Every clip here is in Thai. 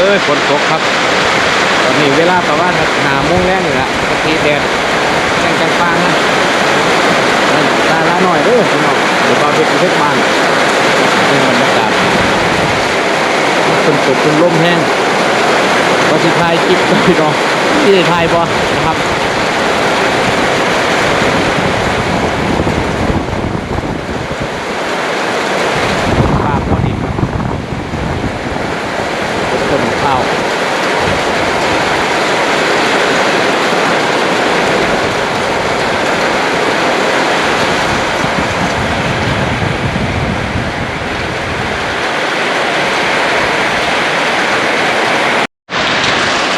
อ้ยฝนตกครับ ตอนนี้เวลาประมาณหาโมงแรกนี่แหละปกติแดดแจ้งจังฟางนะตาละหน่อยเด้อพี่น้องเดี๋ยวเราไปที่เทศบาลเป็นบรรยากาศฝนตกเป็นลมแห้งก็สิทายจิบพี่น้องที่ได้ทายบ่นะครับ ปลาพอดีต้นข้าว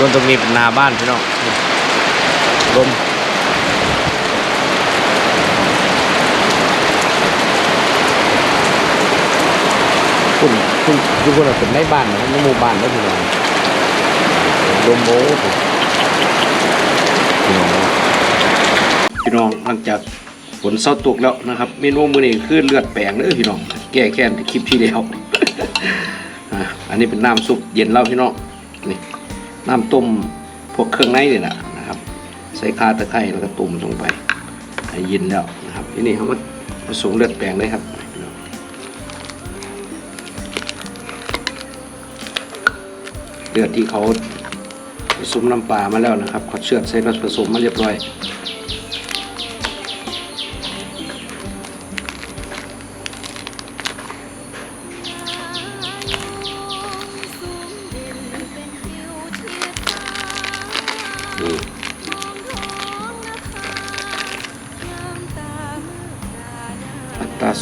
ส่วนตรงนี้เป็นนาบ้านพี่น้องลมคุณคุณทุกคนเป็นในบ้านนะในหมู่บ้านนะพี่น้องลมโบ้พี่น้องพี่น้องหลังจากฝนเศร้าตกแล้วนะครับเมนูมื้อนี้คือเลือดแปลงเด้อพี่น้อง แก้แค้นคลิปที่แล้วอะอันนี้เป็นน้ำซุปเย็นแล้วพี่น้องนี่ น้ำต้มพวกเครื่องในนี่แหละนะครับ ใส่ข่าตะไคร้แล้วก็ตุ่มลงไปให้เย็นแล้วนะครับ ที่นี่เขาก็ผสมเลือดแปลงเลยครับเลือดที่เขาผสมน้ำปลามาแล้วนะครับเขาเชือดใส่ผสมมาเรียบร้อย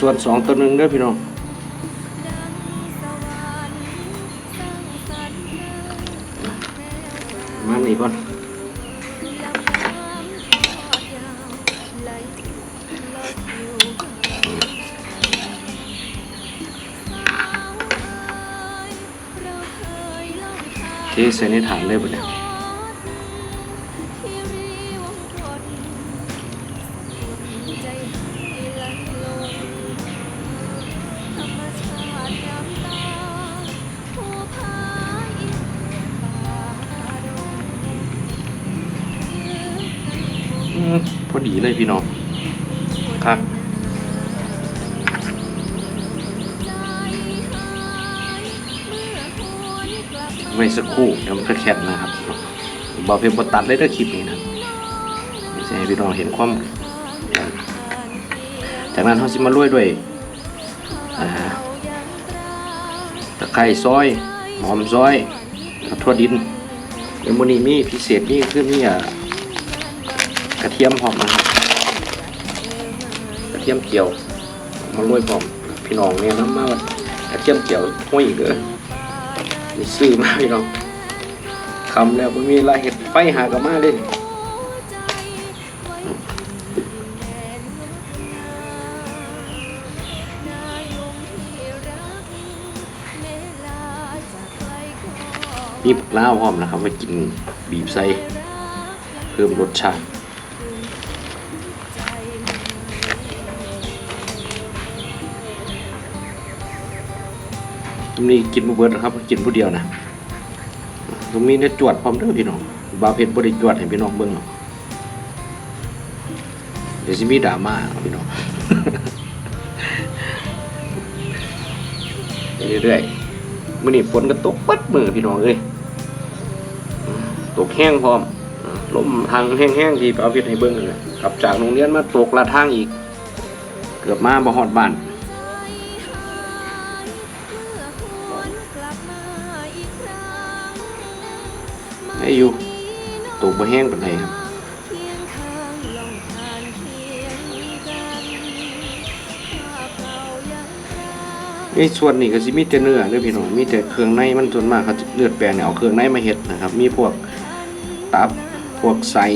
ส่วนสองต่อหนึ่งเด้อพี่น้องมานี่ก่อนเทใส่ในฐานเลยบ่เนี่ย อดีเลยพี่น้องครับไว้สักครู่เดี๋ยวมันก็แคบนะครับบอกเพียงบทตัดเลยเด้อคลิปนี้นะไม่ใช่พี่น้องเห็นความจากนั้นเขาสิมาลุยด้วยตะไคร้ซอยหอมซอยทั่วดินเดี๋ยวมื้อนี้มีพิเศษนี่คือมีอ่า กระเทียมหอมนะครับกระเทียมเจียวมาลวยหอมพี่น้องเนี่ยน้ำมากกระเทียมเจียวห้อยอีกเด้อนี่ซื้อมาพี่น้องคำแล้วมันมีลายเห็ดไฟหากบมาเลยมีปลาหอมนะครับไว้กินบีบใส่เพิ่มรสชาติ ตรงนี้กินบ่เบิดนะครับ กินผู้เดียวนะตรงนี้เนี่ยจวดพร้อมเด้อพี่น้องบาเพชรบริจวดให้พี่น้องเบิ่งเนาะเดี๋ยวสิมีดราม่าพี่น้องเรื่อยๆมื้อนี้ฝนก็ตกปัดมือพี่น้องเอ้ยตกแห้งพร้อมอืมลมทางแห้งๆที่บาเพชรให้เบิ่งนั่นแหละกลับจากโรงเรียนมาตกละทางอีก เกือบมาบ่ฮอดบ้าน ไอ้อยู่ตกบ่แห้งปานใดครับไอ้ส่วนนี้ก็สิมีแต่เนื้อเด้อพี่น้องมีแต่เครื่องในมันส่วนมากเขาเลือดแปลงเนี่ยเอาเครื่องในมาเฮ็ดนะครับ มีพวกตับพวกไส้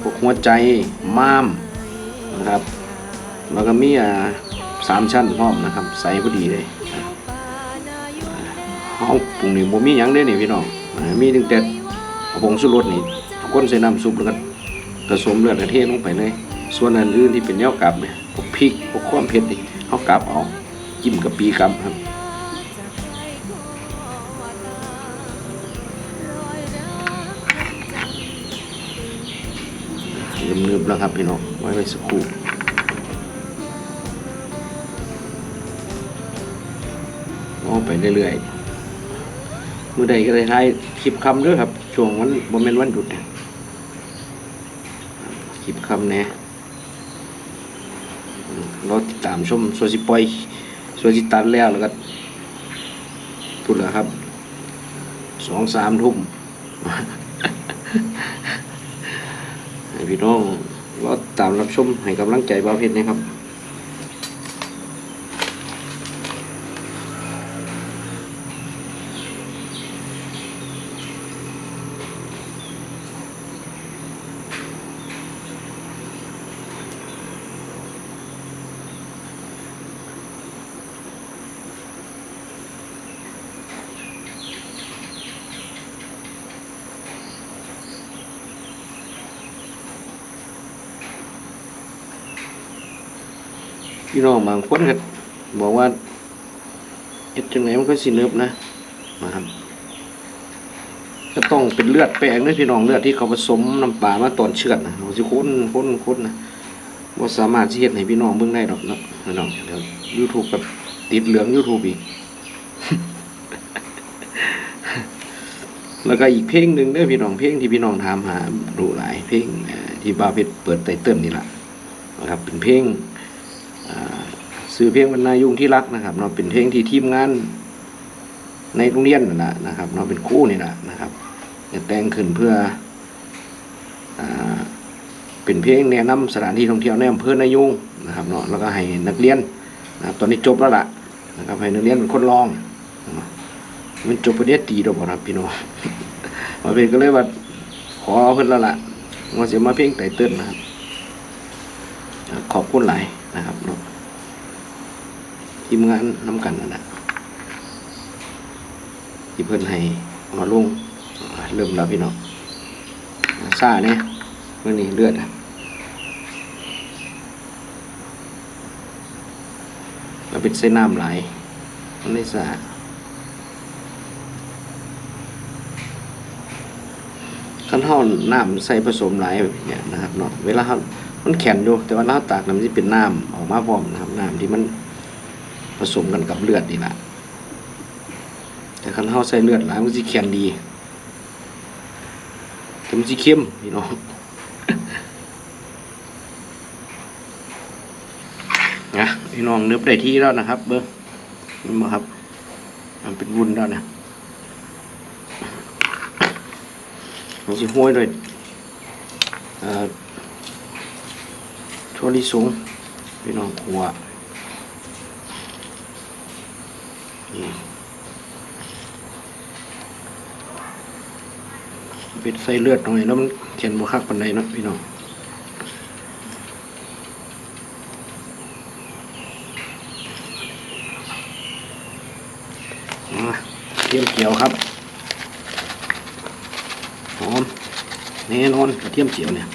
พวกหัวใจม้ามนะครับแล้วก็มีอ่าสามชั้นพร้อมนะครับใส่พอดีเลยห้องปรุงนี่บ่มีหยังเด้นี่พี่น้องมีตั้งแต่ ผงสุรสนี่ทุกคนใส่น้ำซุปแล้วก็ผสมเลือดกระเทศลงไปเลย ส่วนอันอื่นที่เป็นเนื้อกลับเนี่ยพวกพริกพวกความเผ็ดนี่เขากลับเอาจิ้มกับปีกลับครับเนิบๆแล้วครับพี่น้องไว้ไว้สักครู่โอ้ไปเรื่อยๆ มือใดก็ได้ท้ายคลิปคำด้วยครับ ช่วงวันบ่แม่นวันหยุดเนี่ยคลิปคำแหน่อืมรอติดตามชมโซซิปอยโซซิตันแล้วแล้วก็พูดแล้วครับสองสามทุ่มให้พี่น้องรอตามรับชมให้กำลังใจบ่าเพชรนะครับ พี่น้องบางคนก็บอกว่าเอ็ดจังไหนมันก็สิเนิบนะนะครับก็ต้องเป็นเลือดแปลงด้วยพี่น้องเลือดที่เขาผสมน้ำปลามาตอนเชือดนะเราสิค้นค้นค้นนะว่าสามารถที่เฮ็ดให้พี่น้องเบิ่งได้ดอกนะพี่น้องเดี๋ยวยูทูบกับติดเหลืองยูทูบอีกแล้วก็อีกเพลงหนึ่งเด้อพี่น้องเพลงที่พี่น้องถามหาดูหลายเพลงที่บาเพชรเปิดไตเติ้ลนี่แหละนะครับเป็นเพลง ซื้อเพลงบรรณายุงที่รักนะครับเนาะเป็นเพลงที่ทีมงาน ในโรงเรียนนั่นแหละนะครับเนาะเป็นคู่นี่แหละนะครับแต่งขึ้นเพื่ออเป็นเพลงแนะนำสถานที่ท่องเที่ยวในอำเภอนายุ่งนะครับเนาะแล้วก็ให้นักเรียนนะครับตอนนี้จบแล้วล่ะนะครับให้นักเรียนเป็นคนร้องมันจบประเด็นตีดอกบ่ครับพี่น้องมาเป็นก็เลยว่าขอเพิ่นแล้วล่ะว่าเสียมาเพลงไตเติ้ลนะครับ ขอบคุณหลายนะครับเนาะ ทีมงานน้ำกันนั่นแหละที่เพิ่นให้มาลงเริ่มแล้วพี่น้องซาเนี่ยเมื่อนี้เลือดอะเราเป็นเส้นน้ำไหลมันไม่ซ่าขั้นเท่าน้ำใส่ผสมไหลแบบเนี้ยนะครับเนาะเวลาเรามันแข็งอยู่แต่ว่าเราตากน้ำที่เป็นน้ำออกมาพร้อมนะครับน้ำที่มัน ผสมกันกับเลือดนี่แหละแต่ขั้นเท่าใส่เลือดหลายมันจะแข็งดีแต่มันจะเข้มพี่น้องนะพี่น้องเนึบได้ที่แล้วนะครับ เบิ้งนี่มาครับ มันเป็นวุ้นแล้วนะมันจะห้วยด้วยเอ่อถั่วลิสงพี่น้องขัวนี่ เป็นไส้เลือดหน่อย แล้วมันเขียนบวคักปันใดเนาะพี่น้องเทียมเขียวครับหอมแน่นอนกระเทียมเขียวเนี่ย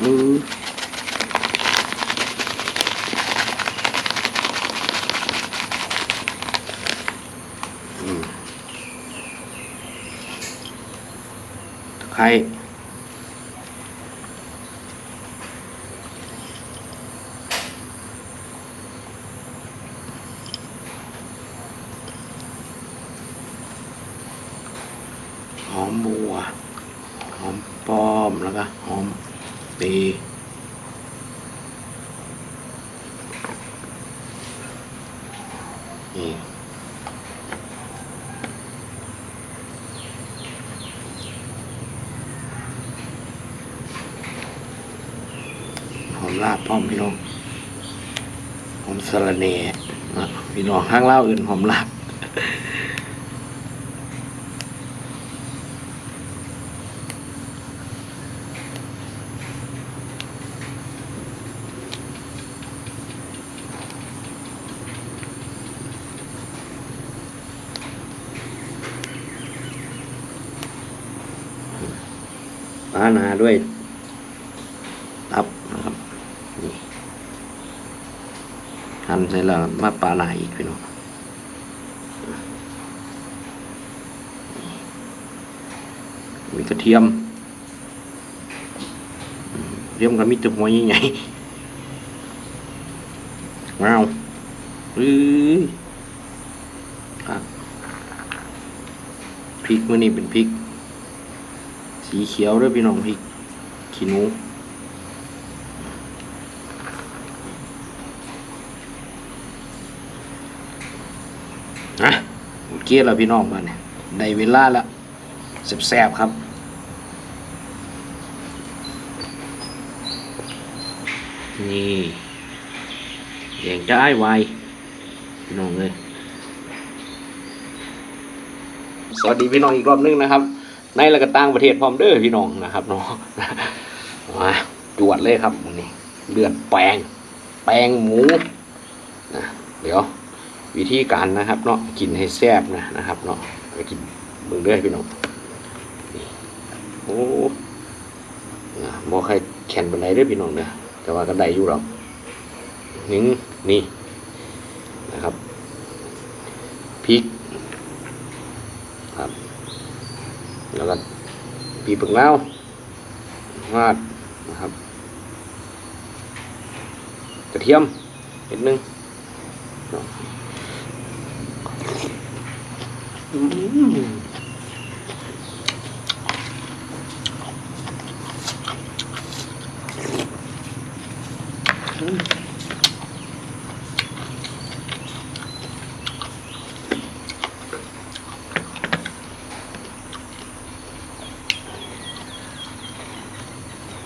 อืมอืม ตะไคร้ หอมบัว หอมป้อม แล้วก็หอมตีนี่หอม ลาบพร้อมพี่น้องหอมสะระเนนะพี่น้องข้างเล่าอื่นหอมลาบปลานาด้วย หันเสร็จแล้วมาปาหนาอีกพี่น้องมีกระเทียมเทียมก็มีตัวหัวใหญ่ๆว้าวอื้อพริกมื่อนี้เป็นพริก สีเขียวด้วยพี่น้องพริกขี้หนู นะโอเคแล้วพี่น้องมาเนี่ยได้เวลาแล้วแซ่บๆครับนี่แดงจะไอ้ายวพี่น้องเลยสวัสดีพี่น้องอีกรอบนึงนะครับ ในและกต่างประเทศพร้อมเด้อพี่น้องนะครับเนาะมาจวดเลยครับวันนี้เลือดแปลง แปลงหมูนะเดี๋ยว วิธีการนะครับเนาะกินให้แซ่บนะนะครับเนาะไปกินเบิ่งเด้อพี่น้องโอ้นะบ่ใครแข่นบันไดเด้อพี่น้องเด้อแต่ว่าก็ได้อยู่หรอกนี่นี่นะครับพริกครับ แล้วก็ปีปึกแล้ววาดนะครับกระเทียมนิดนึงเนาะ อืม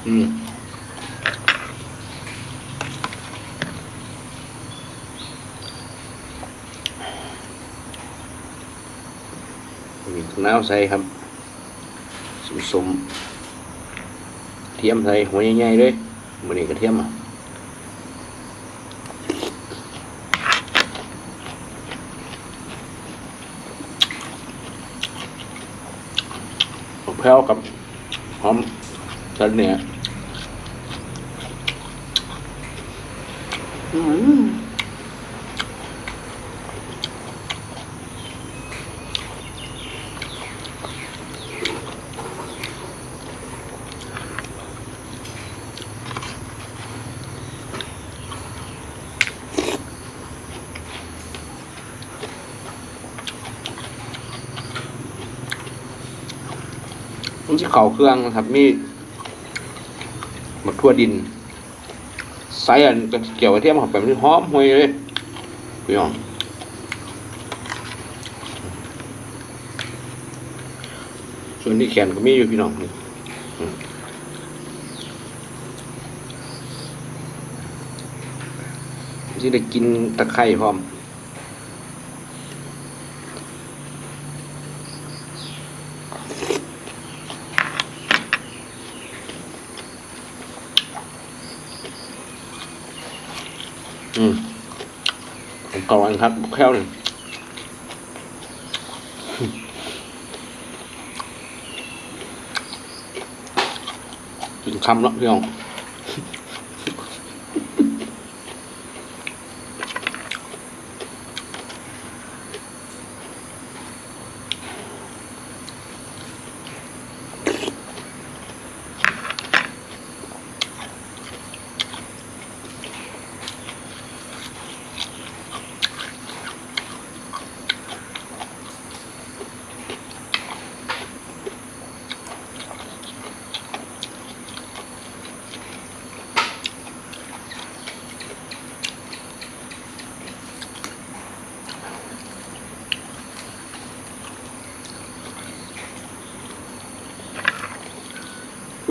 อืม มีน้ำใส่ครับสมสมเทียมใส่หัวใหญ่ๆเลยมันนี่กระเทียมอะแพ้วกับหอมสันเนี่ย อืม มันจะเข่าเครื่องนะครับ มีหมักทั่วดินใส่อันก็เกี่ยวกับเทียมข้าไปมันหอมห่วยเลยพี่น้องส่วนที่แขนก็มีอยู่พี่น้องนี่ที่ได้กินตะไคร้พร้อม อืมกำลังครับแค่วหนึ่งกินคำละพี่น้อง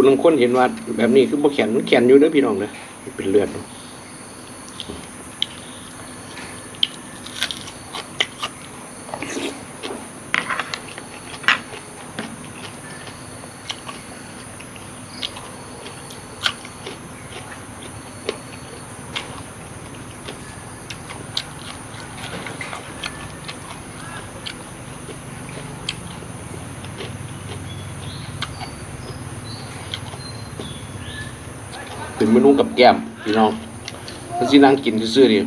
ลังคนเห็นว่าแบบนี้คือบ่แขนมันแขนอยู่เด้อพี่น้องเด้อเป็นเลือดเนาะ เป็นเมนูกับแก้มพี่น้องมันสินั่งกินซื่อๆดิ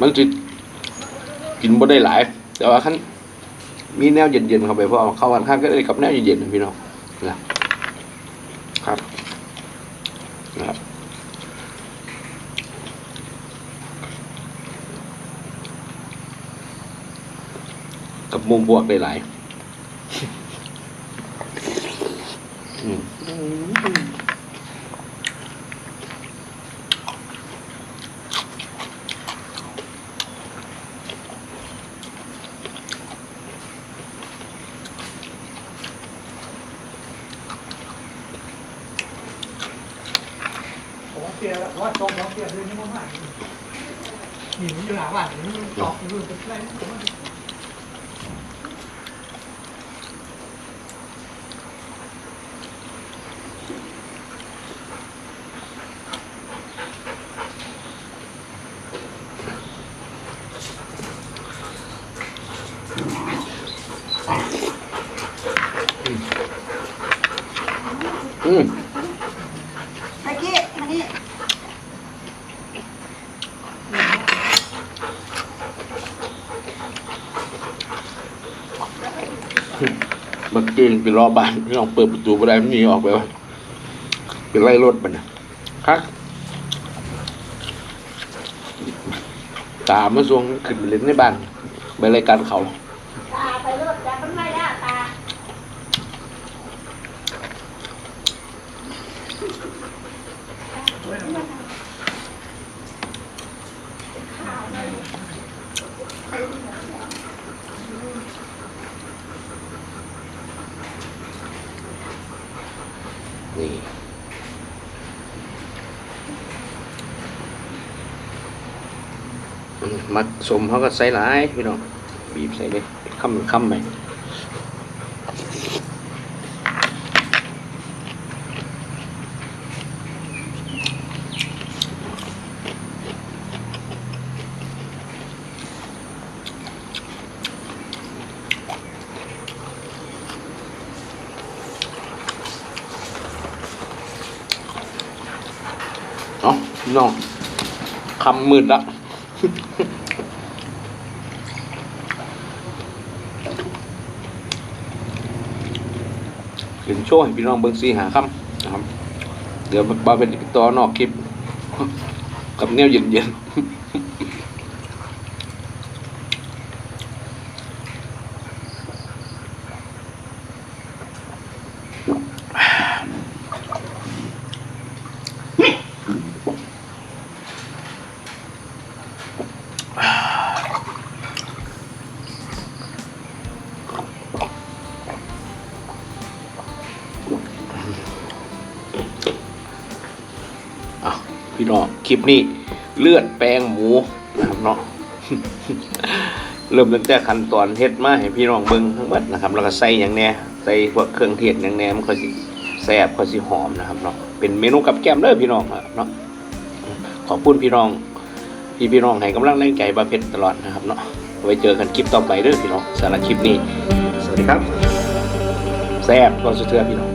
มันสิกินบ่ได้หลาย แต่ว่าคันมีแนวเย็นๆเข้าไปเพราะเข้ากันข้างก็เลยกับแนวเย็นๆพี่น้องนะครับนะครับกับมุมบวกได้หลายๆอืม ผมว่าเสียแล้วว่าจมแล้วเสียเลยนี่มาก ๆหินอยู่หลังบ้านนี่มันตอกอยู่เป็นไร อืม ไอ้กี้มานี่ เมื่อกี้ไปรอบ้านพี่น้องเปิดประตูบ่ได้มันหนีออกไปวะเป็นไล่รถมันนะครับตามมาส่วงขึ้นไปเล่นในบ้านไปรายการเขา ตาไปรถจะเป็นไรล่ะตา นี่อื มักสมเขาก็ใส่หลายพี่น้องบีบใส่เลยค่ำค่ำไปเนาะน้องคำมืดละ เป็นโชว์ให้พี่น้องเบิ้งสีหาคำนะครับ เดี๋ยวมาเป็นต่อนอกคลิป กับเนวเย็นๆ พี่น้องคลิปนี้เลือดแปลงหมูนะครับเนาะเริ่มตั้งแต่ขั้นตอนเฮ็ดมาให้พี่น้องเบิ่งทั้งหมดนะครับ แล้วก็ใส่อย่างแน่ใส่พวกเครื่องเทศอย่างแน่มันก็สิแซ่บก็สิหอมนะครับเนาะเป็นเมนูกับแก้มเด้อพี่น้องอะเนาะขอบคุณพี่น้องพี่พี่น้องให้กำลังแรงใจบาเพชรตลอดนะครับเนาะไว้เจอกันคลิปต่อไปเด้อพี่น้องสำหรับคลิปนี้ สวัสดีครับ แซ่บก็สุดเทือพี่น้อง